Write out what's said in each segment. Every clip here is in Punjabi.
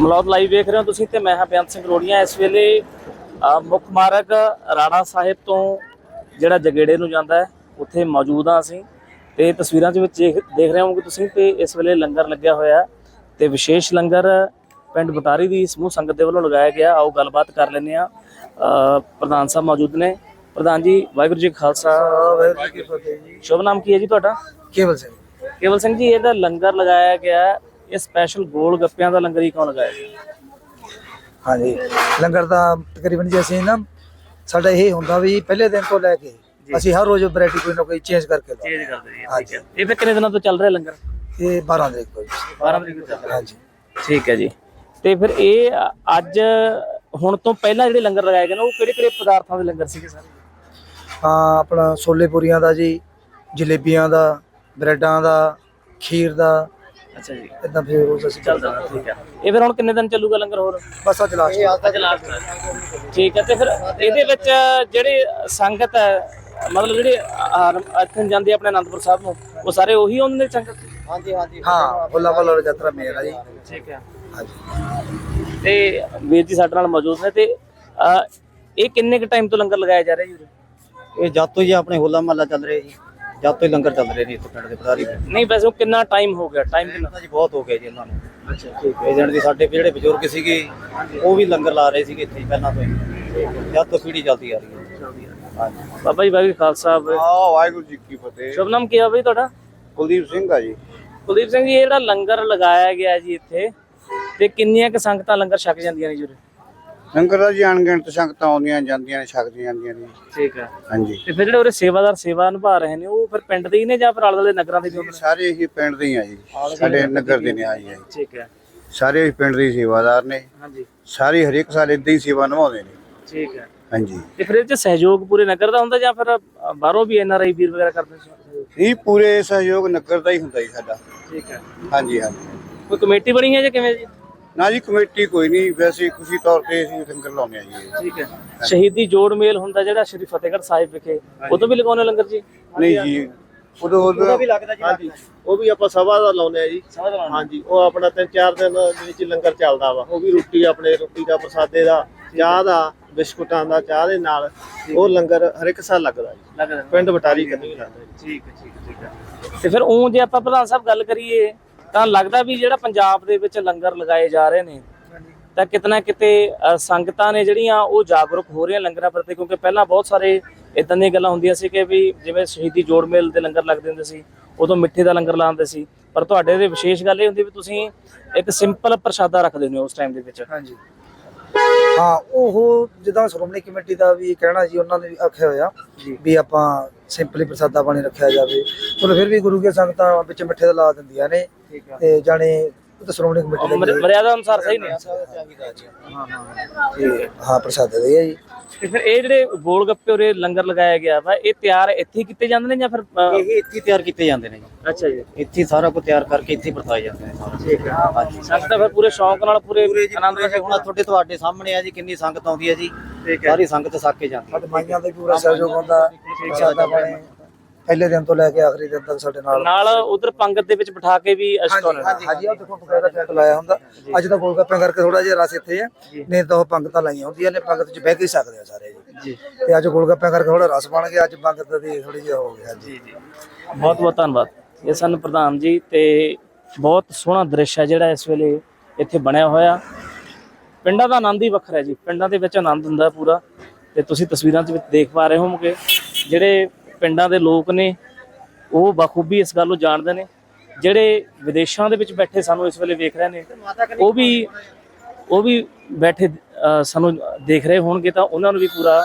ਬਹੁਤ ਲਾਈਵ ਵੇਖ ਰਹੇ ਹੋ ਤੁਸੀਂ ਤੇ ਮੈਂ ਹਾਂ ਬੇਅੰਤ ਸਿੰਘ ਰੋੜੀਆਂ। ਇਸ ਵੇਲੇ ਮੁੱਖ ਮਾਰਗ ਰਾਣਾ ਸਾਹਿਬ ਤੋਂ ਜਿਹੜਾ ਜਗੇੜੇ ਨੂੰ ਜਾਂਦਾ ਹੈ ਉੱਥੇ ਮੌਜੂਦ ਹਾਂ ਅਸੀਂ ਤੇ ਤਸਵੀਰਾਂ ਦੇ ਵਿੱਚ ਦੇਖ ਦੇਖ ਰਹੇ ਹੋਵੋਗੇ ਤੁਸੀਂ ਤੇ ਇਸ ਵੇਲੇ ਲੰਗਰ ਲੱਗਿਆ ਹੋਇਆ ਤੇ ਵਿਸ਼ੇਸ਼ ਲੰਗਰ ਪਿੰਡ ਬਟਾਰੀ ਦੀ ਸਮੂਹ ਸੰਗਤ ਦੇ ਵੱਲੋਂ ਲਗਾਇਆ ਗਿਆ। ਆਓ ਗੱਲਬਾਤ ਕਰ ਲੈਂਦੇ ਆ ਪ੍ਰਧਾਨ ਸਾਹਿਬ ਮੌਜੂਦ ਨੇ। ਪ੍ਰਧਾਨ ਜੀ ਵਾਹਿਗੁਰੂ ਜੀ ਖਾਲਸਾ। ਵਾਹਿਗੁਰੂ ਜੀ ਕੀ ਫਤਿਹ ਜੀ। ਸ਼ੁਭ ਨਾਮ ਕੀ ਹੈ ਜੀ ਤੁਹਾਡਾ? ਕੇਵਲ ਸਿੰਘ। ਕੇਵਲ ਸਿੰਘ ਜੀ ਇਹਦਾ ਲੰਗਰ ਲਗਾਇਆ ਗਿਆ। ਇਹ ਸਪੈਸ਼ਲ ਗੋਲ ਗੱਪਿਆਂ ਦਾ ਲੰਗਰ ਹੀ ਕਿਉਂ ਲਗਾਇਆ? ਹਾਂਜੀ ਲੰਗਰ ਦਾ ਤਕਰੀਬਨ ਜੀ ਅਸੀਂ ਨਾ ਸਾਡਾ ਇਹ ਹੁੰਦਾ ਵੀ ਪਹਿਲੇ ਦਿਨ ਤੋਂ ਲੈ ਕੇ ਅਸੀਂ ਹਰ ਰੋਜ਼ ਵੈਰਾਈਟੀ ਕੋਈ ਨਾ ਕੋਈ ਚੇਂਜ ਕਰਕੇ ਲਾਉਂਦੇ ਚੇਂਜ ਕਰਦੇ ਜੀ ਇਹ ਫਿਰ ਕਿੰਨੇ ਦਿਨਾਂ ਤੋਂ ਚੱਲ ਰਿਹਾ ਲੰਗਰ? ਇਹ 12 ਤਰੀਕ ਤੋਂ ਜੀ। 12 ਤਰੀਕ ਤੋਂ ਚੱਲ ਰਿਹਾ। ਹਾਂਜੀ। ਠੀਕ ਹੈ ਜੀ। ਤੇ ਫਿਰ ਇਹ ਅੱਜ ਹੁਣ ਤੋਂ ਪਹਿਲਾਂ ਜਿਹੜੇ ਲੰਗਰ ਲਗਾਏ ਗਏ ਨੇ ਉਹ ਕਿਹੜੇ ਕਿਹੜੇ ਪਦਾਰਥਾਂ ਦੇ ਲੰਗਰ ਸੀਗੇ ਸਾਰੇ? ਹਾਂ ਆਪਣਾ ਛੋਲੇ ਪੂਰੀਆਂ ਦਾ ਜੀ ਜਲੇਬੀਆਂ ਦਾ ਬ੍ਰੈਡਾਂ ਦਾ ਖੀਰ ਦਾ ਅੱਛਾ ਜੀ। ਇਦਾਂ ਫਿਰ ਰੋਜ਼ ਅਸੀਂ ਚੱਲਦਾ ਠੀਕ ਹੈ। ਇਹ ਫਿਰ ਹੁਣ ਕਿੰਨੇ ਦਿਨ ਚੱਲੂਗਾ ਲੰਗਰ ਹੋਰ? ਬਸ ਅੱਜ ਲਾਸਟ ਅੱਜ ਲਾਸਟ ਠੀਕ ਹੈ ਤੇ ਫਿਰ ਇਹਦੇ ਵਿੱਚ ਜਿਹੜੇ ਸੰਗਤ ਹੈ ਮਤਲਬ ਜਿਹੜੇ ਇੱਥੇ ਜਾਂਦੇ ਆਪਣੇ ਅਨੰਦਪੁਰ ਸਾਹਿਬ ਨੂੰ ਉਹ ਸਾਰੇ ਉਹੀ ਆਉਂਦੇ ਨੇ ਸੰਗਤ? ਹਾਂਜੀ ਹਾਂਜੀ। ਹਾਂ ਬੁੱਲਾ ਬੁੱਲਾ ਯਾਤਰਾ ਮੇਲ ਆ ਜੀ। ਠੀਕ ਹੈ। ਹਾਂਜੀ। ਤੇ ਵੀਰ ਜੀ ਸਾਡੇ ਨਾਲ ਮੌਜੂਦ ਨੇ ਤੇ ਅਹ, ਇਹ ਕਿੰਨੇ ਕੁ ਟਾਈਮ ਤੋਂ ਲੰਗਰ ਲਗਾਇਆ ਜਾ ਰਿਹਾ ਜੀ ਉਰੇ? ਇਹ ਜਦ ਤੋਂ ਜੀ ਆਪਣੇ ਹੋਲਾ ਮਹੱਲਾ ਚੱਲ ਰਿਹਾ ਜੀ। ਜਦ ਤੋਂ ਹੀ ਲੰਗਰ ਚੱਲ ਰਹੇ ਨੇ ਇੱਥੇ ਪਿੰਡ ਦੇ ਪਟਾਰੀ ਨਹੀਂ ਵੈਸੇ ਉਹ ਕਿੰਨਾ ਟਾਈਮ ਹੋ ਗਿਆ? ਟਾਈਮ ਕਿੰਨਾ? ਜੀ ਬਹੁਤ ਹੋ ਗਿਆ ਜੀ ਇਹਨਾਂ ਨੂੰ। ਅੱਛਾ ਠੀਕ ਹੈ। ਏਜੰਟ ਦੀ ਸਾਡੇ ਜਿਹੜੇ ਬਜ਼ੁਰਗ ਸੀਗੇ ਉਹ ਵੀ ਲੰਗਰ ਲਾ ਰਹੇ ਸੀਗੇ ਇੱਥੇ ਪਹਿਲਾਂ ਤੋਂ ਹੀ। ਜਦ ਤੋਂ ਪੀੜੀ ਚੱਲਦੀ ਆ ਰਹੀ ਹੈ। ਹਾਂਜੀ। ਬਾਬਾ ਜੀ ਵਾਹਿਗੁਰੂ ਖਾਲਸਾ। ਸਾਹਿਬ ਆ ਵਾਹਿਗੁਰੂ ਜੀ ਕੀ ਫਤਿਹ। ਸ਼ੁਭ ਨਾਮ ਕੀ ਹੈ ਬਈ ਤੁਹਾਡਾ? ਕੁਲਦੀਪ ਸਿੰਘ ਆ ਜੀ। ਕੁਲਦੀਪ ਸਿੰਘ ਜੀ ਇਹ ਜਿਹੜਾ ਲੰਗਰ ਲਗਾਇਆ ਗਿਆ ਜੀ ਇੱਥੇ ਤੇ ਕਿੰਨੀਆਂ ਕੁ ਸੰਗਤਾਂ ਲੰਗਰ ਛਕ ਜਾਂਦੀਆਂ ਨੇ ਜੀ ਉਰੇ? ਲੰਗਰ ਦਾ ਜੀ ਅਣਗਿਣਤ ਸੰਗਤਾਂ ਆਉਂਦੀਆਂ ਜਾਂਦੀਆਂ ਨੇ ਛਕਦੀਆਂ ਜਾਂਦੀਆਂ ਨੇ। ਠੀਕ ਹੈ ਹਾਂਜੀ। ਤੇ ਫਿਰ ਜਿਹੜੇ ਉਰੇ ਸੇਵਾਦਾਰ ਸੇਵਾ ਨਿਭਾ ਰਹੇ ਨੇ ਉਹ ਫਿਰ ਪਿੰਡ ਦੇ ਹੀ ਨੇ ਜਾਂ ਫਿਰ ਆਲੇ ਦੁਆਲੇ ਨਗਰਾਂ ਦੇ ਵੀ ਨੇ? ਸਾਰੇ ਹੀ ਪਿੰਡ ਦੇ ਹੀ ਆ ਜੀ। ਸਾਡੇ ਨਗਰ ਦੇ ਨੇ ਆਈ ਆ ਜੀ। ਠੀਕ ਹੈ ਸਾਰੇ ਹੀ ਪਿੰਡ ਦੇ ਹੀ ਸੇਵਾਦਾਰ ਨੇ। ਹਾਂਜੀ। ਸਾਰੇ ਹਰੇਕ ਸਾਲ ਇਦਾਂ ਹੀ ਸੇਵਾ ਨਿਭਾਉਂਦੇ ਨੇ। ਠੀਕ ਹੈ ਹਾਂਜੀ। ਤੇ ਫਿਰ ਇਹ ਚ ਸਹਿਯੋਗ ਪੂਰੇ ਨਗਰ ਦਾ ਹੁੰਦਾ ਜਾਂ ਫਿਰ ਅ, ਬਾਹਰੋਂ ਵੀ ਐਨਆਰਆਈ ਵੀਰ ਵਗੈਰਾ ਕਰਦੇ ਨੇ? ਇਹ ਪੂਰੇ ਸਹਿਯੋਗ ਨਗਰ ਦਾ ਹੀ ਹੁੰਦਾ ਜੀ ਸਾਡਾ। ਠੀਕ ਹੈ ਹਾਂਜੀ ਹਾਂਜੀ। ਕੋਈ ਕਮੇਟੀ ਬਣੀ ਹੈ ਜਾਂ ਕਿਵੇਂ ਜੀ? ਨਾ ਜੀ ਕਮੇਟੀ ਕੋਈ ਨਹੀਂ ਵੈਸੇ ਖੁਸ਼ੀ ਤੌਰ ਤੇ ਅਸੀਂ ਲੰਗਰ ਲਾਉਂਦੇ ਆ ਜੀ ਠੀਕ ਹੈ। ਸ਼ਹੀਦੀ ਜੋੜ ਮੇਲ ਹੁੰਦਾ ਜਿਹੜਾ ਸ਼੍ਰੀ ਫਤਿਹਗੜ੍ਹ ਸਾਹਿਬ ਵਿਖੇ ਉਦੋਂ ਵੀ ਲਗਾਉਣੇ ਲੰਗਰ ਜੀ? ਨਹੀਂ ਜੀ ਉਦੋਂ ਉਦੋਂ ਲੱਗਦਾ ਜੀ ਹਾਂਜੀ। ਉਹ ਵੀ ਆਪਾਂ ਸਭਾ ਦਾ ਲਾਉਂਦੇ ਆ ਜੀ। ਹਾਂਜੀ ਉਹ ਆਪਣਾ ਤਿੰਨ ਚਾਰ ਦਿਨ ਦੇ ਵਿੱਚ ਲੰਗਰ ਚੱਲਦਾ ਵਾ। ਉਹ ਵੀ ਰੋਟੀ ਆਪਣੇ ਰੋਟੀ ਦਾ ਪ੍ਰਸਾਦੇ ਦਾ ਚਾਹ ਦਾ ਬਿਸਕੁਟਾਂ ਦਾ ਚਾਹ ਦੇ ਨਾਲ ਉਹ ਲੰਗਰ ਹਰ ਇੱਕ ਸਾਲ ਲੱਗਦਾ ਜੀ। ਲੱਗਦਾ। ਪਿੰਡ ਬਟਾਰੀ ਕੰਨੀ ਲੱਗਦਾ ਠੀਕ ਹੈ ਠੀਕ ਹੈ। ਠੀਕ ਤੇ ਫਿਰ ਉਹ ਜੇ ਆਪਾਂ ਪ੍ਰਧਾਨ ਸਾਹਿਬ ਗੱਲ ਕਰੀਏ ਤਾਂ ਲੱਗਦਾ ਵੀ ਜਿਹੜਾ ਪੰਜਾਬ ਦੇ ਵਿੱਚ ਲੰਗਰ ਲਗਾਏ ਜਾ ਰਹੇ ਨੇ ਤਾਂ ਕਿਤਨਾ ਕਿਤੇ ਸੰਗਤਾਂ ਨੇ ਜਿਹੜੀਆਂ ਉਹ ਜਾਗਰੂਕ ਹੋ ਰਹੀਆਂ ਲੰਗਰਾਂ ਪ੍ਰਤੀ ਕਿਉਂਕਿ ਪਹਿਲਾਂ ਬਹੁਤ ਸਾਰੇ ਇਦਾਂ ਦੀਆਂ ਗੱਲਾਂ ਹੁੰਦੀਆਂ ਸੀ ਕਿ ਵੀ ਜਿਵੇਂ ਸ਼ਹੀਦੀ ਜੋੜ ਮੇਲ ਦੇ ਲੰਗਰ ਲੱਗਦੇ ਹੁੰਦੇ ਸੀ ਉਦੋਂ ਮਿੱਠੇ ਦਾ ਲੰਗਰ ਲਾਉਂਦੇ ਸੀ ਪਰ ਤੁਹਾਡੇ ਦੇ ਵਿਸ਼ੇਸ਼ ਗੱਲ ਇਹ ਹੁੰਦੀ ਵੀ ਤੁਸੀਂ ਇੱਕ ਸਿੰਪਲ ਪ੍ਰਸ਼ਾਦਾ ਰੱਖਦੇ ਹੋ ਉਸ ਟਾਈਮ ਦੇ ਵਿੱਚ। ਹਾਂਜੀ। ਹਾਂ ਉਹ ਜਿੱਦਾਂ ਸ਼੍ਰੋਮਣੀ ਕਮੇਟੀ ਦਾ ਵੀ ਕਹਿਣਾ ਜੀ ਉਹਨਾਂ ਨੇ ਵੀ ਆਖਿਆ ਹੋਇਆ ਵੀ ਆਪਾਂ ਸਿੰਪਲੀ ਪ੍ਰਸਾਦਾ ਪਾਣੀ ਰੱਖਿਆ ਜਾਵੇ। ਚਲੋ ਫਿਰ ਵੀ ਗੁਰੂ ਕੇ ਸੰਗਤਾਂ ਵਿੱਚ ਮਿੱਠੇ ਦਾ ਲਾ ਦਿੰਦੀਆਂ ਨੇ ਤੇ ਜਾਣੇ ਤਾਂ ਸ਼੍ਰੋਮਣੀ ਕਮੇਟੀ ਦਾ ਮਰ- ਮਰਿਆਦਾ ਅਨੁਸਾਰ ਸਹੀ ਨੇ ਤੇ ਹਾਂ ਪ੍ਰਸਾਦ ਦੇ ਆ ਜੀ। ਤੇ ਫਿਰ ਇਹ ਜਿਹੜੇ ਗੋਲ ਗੱਪੇ ਉਰੇ ਲੰਗਰ ਲਗਾਇਆ ਗਿਆ ਵਾ ਇਹ ਤਿਆਰ ਇੱਥੇ ਹੀ ਕੀਤੇ ਜਾਂਦੇ ਨੇ ਜਾਂ ਫਿਰ ਇਹ ਇੱਥੇ ਹੀ ਤਿਆਰ ਕੀਤੇ ਜਾਂਦੇ ਨੇ ਜੀ। ਅੱਛਾ ਜੀ। ਇੱਥੇ ਸਾਰਾ ਕੁਝ ਤਿਆਰ ਕਰਕੇ ਇੱਥੇ ਹੀ ਵਰਤਾਏ ਜਾਂਦੇ ਨੇ ਸਾਰਾ। ਠੀਕ ਹੈ। ਹਾਂਜੀ। ਸੰਗਤ ਫਿਰ ਪੂਰੇ ਸ਼ੌਂਕ ਨਾਲ ਪੂਰੇ ਆਨੰਦ ਜੀ ਹੁਣ ਤੁਹਾਡੇ ਤੁਹਾਡੇ ਸਾਹਮਣੇ ਆ ਜੀ ਕਿੰਨੀ ਸੰਗਤ ਆਉਂਦੀ ਹੈ ਜੀ। ਸਾਰੀ ਸੰਗਤ ਸੱਕ ਜਾਂਦੀ ਹੈ। ਸਾਡੇ ਮਾਈਆਂ ਦਾ ਵੀ ਪੂਰਾ ਸਹਿਯੋਗ ਹੁੰਦਾ। ਪ੍ਰਸਾਦਾ ਪਾਣੀ। ਪਹਿਲੇ ਦਿਨ ਤੋਂ ਲੈ ਕੇ ਆਖਰੀ ਦਿਨ ਤੱਕ ਸਾਡੇ ਨਾਲ। ਨਾਲ ਉਧਰ ਪੰਗਤ ਦੇ ਵਿੱਚ ਬਿਠਾ ਕੇ ਵੀ ਅਸ਼ਟੋਨ ਹਾਂਜੀ ਹਾਂਜੀ ਉਹ ਦੇਖੋ ਬਕਾਇਦਾ ਟੈਂਟ ਲਾਇਆ ਹੁੰਦਾ। ਅੱਜ ਤਾਂ ਗੋਲਗੱਪਿਆਂ ਕਰਕੇ ਥੋੜਾ ਜਿਹਾ ਰਸ ਇੱਥੇ ਹੈ ਨਹੀਂ ਤਾਂ ਉਹ ਪੰਗਤਾਂ ਲਾਈਆਂ ਹੁੰਦੀਆਂ ਨੇ ਪੰਗਤ 'ਚ ਬਹਿ ਕੇ ਹੀ ਸਕਦੇ ਆ ਸਾਰੇ ਜੀ। ਤੇ ਅੱਜ ਗੋਲਗੱਪਿਆਂ ਕਰਕੇ ਥੋੜਾ ਰਸ ਬਣ ਗਿਆ ਅੱਜ ਪੰਗਤ ਦੀ ਥੋੜੀ ਜਿਹੀ ਹੋ ਗਿਆ ਜੀ। ਬਹੁਤ ਬਹੁਤ ਧੰਨਵਾਦ। ਇਹ ਸਨ ਪ੍ਰਧਾਨ ਜੀ ਤੇ ਬਹੁਤ ਸੋਹਣਾ ਦ੍ਰਿਸ਼ ਹੈ ਜਿਹੜਾ ਇਸ ਵੇਲੇ ਇੱਥੇ ਬਣਿਆ ਹੋਇਆ। ਪਿੰਡਾਂ ਦਾ ਆਨੰਦ ਹੀ ਵੱਖਰਾ ਹੈ ਜੀ। ਪਿੰਡਾਂ ਦੇ ਵਿੱਚ ਆਨੰਦ ਹੁੰਦਾ ਪੂਰਾ। ਤੇ ਤੁਸੀਂ ਤਸਵੀਰਾਂ ਦੇ ਵਿੱਚ ਦੇਖ ਪਾ ਰਹੇ ਹੋਵੋਗੇ ਜਿਹੜੇ ਪਿੰਡਾਂ ਦੇ ਲੋਕ ਨੇ, ਉਹ ਬਖੂਬੀ ਇਸ ਗੱਲ ਨੂੰ ਜਾਣਦੇ ਨੇ। ਜਿਹੜੇ ਵਿਦੇਸ਼ਾਂ ਦੇ ਵਿੱਚ ਬੈਠੇ ਸਾਨੂੰ ਇਸ ਵੇਲੇ ਵੇਖ ਰਹੇ ਨੇ, ਉਹ ਵੀ ਉਹ ਵੀ ਬੈਠੇ ਸਾਨੂੰ ਦੇਖ ਰਹੇ ਹੋਣਗੇ ਤਾਂ ਉਹਨਾਂ ਨੂੰ ਵੀ ਪੂਰਾ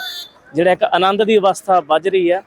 ਜਿਹੜਾ ਇੱਕ ਆਨੰਦ ਦੀ ਅਵਸਥਾ ਵੱਜ ਰਹੀ ਹੈ।